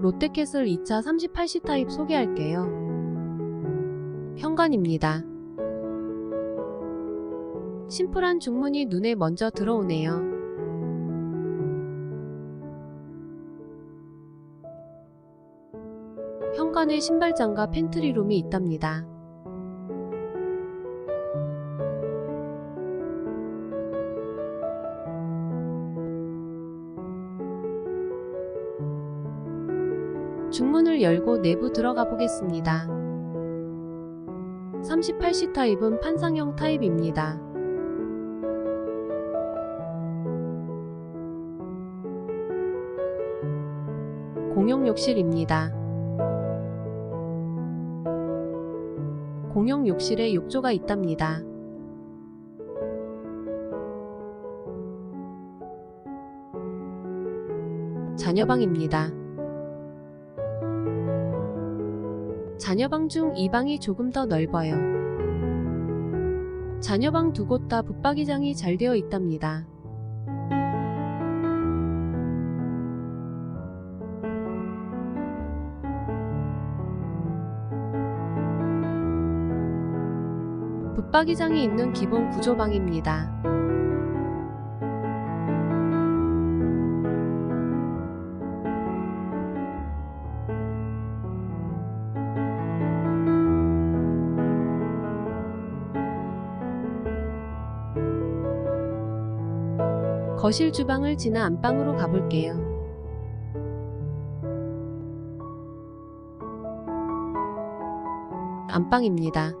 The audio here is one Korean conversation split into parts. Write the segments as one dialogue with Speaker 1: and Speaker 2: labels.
Speaker 1: 롯데캐슬 2차 38시 타입 소개할게요. 현관입니다. 심플한 중문이 눈에 먼저 들어오네요. 현관에 신발장과 팬트리룸이 있답니다. 중문을 열고 내부 들어가 보겠습니다. 38시 타입은 판상형 타입입니다. 공용 욕실입니다. 공용 욕실에 욕조가 있답니다. 자녀방입니다. 자녀방 중 이 방이 조금 더 넓어요. 자녀방 두 곳 다 붙박이장이 잘 되어 있답니다. 붙박이장이 있는 기본 구조방입니다. 거실 주방을 지나 안방으로 가볼게요. 안방입니다.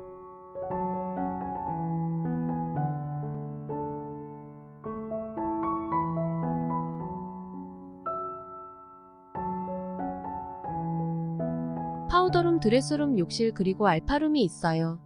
Speaker 1: 파우더룸, 드레스룸, 욕실 그리고 알파룸이 있어요.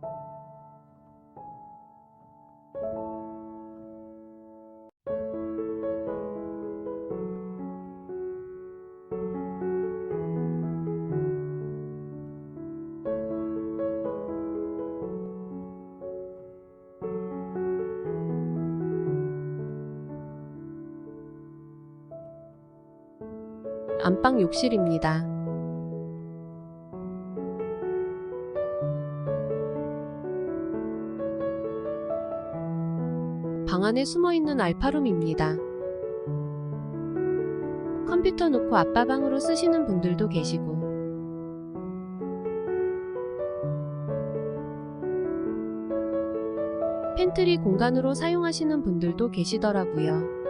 Speaker 1: 안방 욕실입니다. 방 안에 숨어 있는 알파룸입니다. 컴퓨터 놓고 아빠 방으로 쓰시는 분들도 계시고, 팬트리 공간으로 사용하시는 분들도 계시더라고요.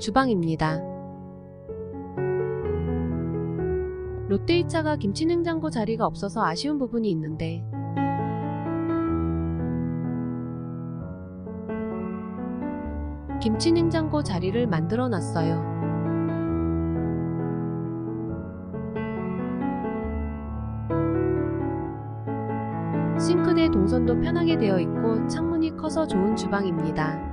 Speaker 1: 주방입니다. 롯데 2차가 김치 냉장고 자리가 없어서 아쉬운 부분이 있는데 김치 냉장고 자리를 만들어 놨어요. 싱크대 동선도 편하게 되어 있고 창문이 커서 좋은 주방입니다.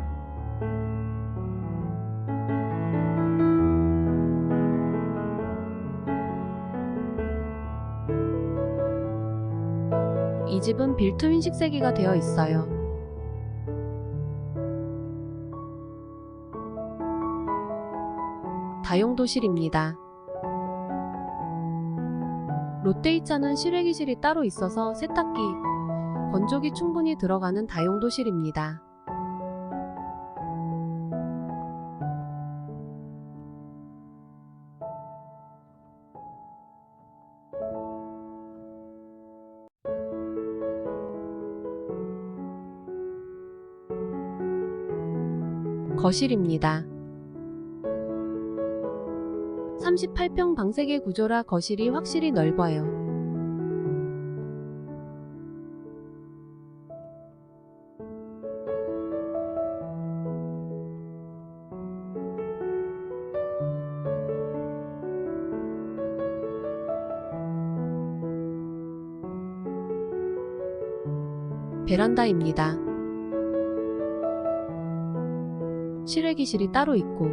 Speaker 1: 이 집은 빌트인 식세기가 되어 있어요. 다용도실입니다. 롯데이차는 실외기실이 따로 있어서 세탁기, 건조기 충분히 들어가는 다용도실입니다. 거실입니다. 38평 방세개 구조라 거실이 확실히 넓어요. 베란다입니다. 실외기실이 따로 있고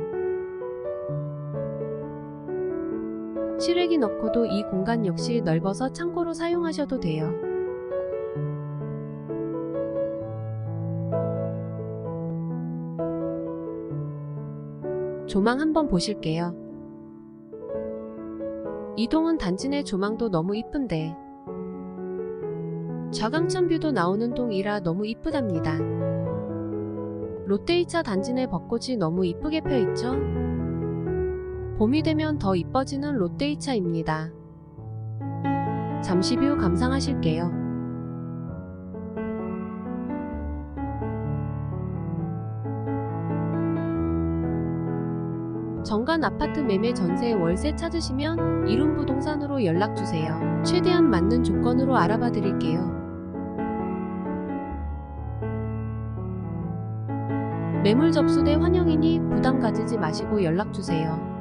Speaker 1: 실외기 넣고도 이 공간 역시 넓어서 창고로 사용하셔도 돼요. 조망 한번 보실게요. 이동은 단지 내 조망도 너무 이쁜데 좌강천 뷰도 나오는 동이라 너무 이쁘답니다. 롯데이차 단지 내 벚꽃이 너무 이쁘게 펴있죠? 봄이 되면 더 이뻐지는 롯데이차입니다. 잠시 뷰 감상하실게요. 정관 아파트 매매 전세 월세 찾으시면 이룸 부동산으로 연락주세요. 최대한 맞는 조건으로 알아봐 드릴게요. 매물 접수대 환영이니 부담 가지지 마시고 연락주세요.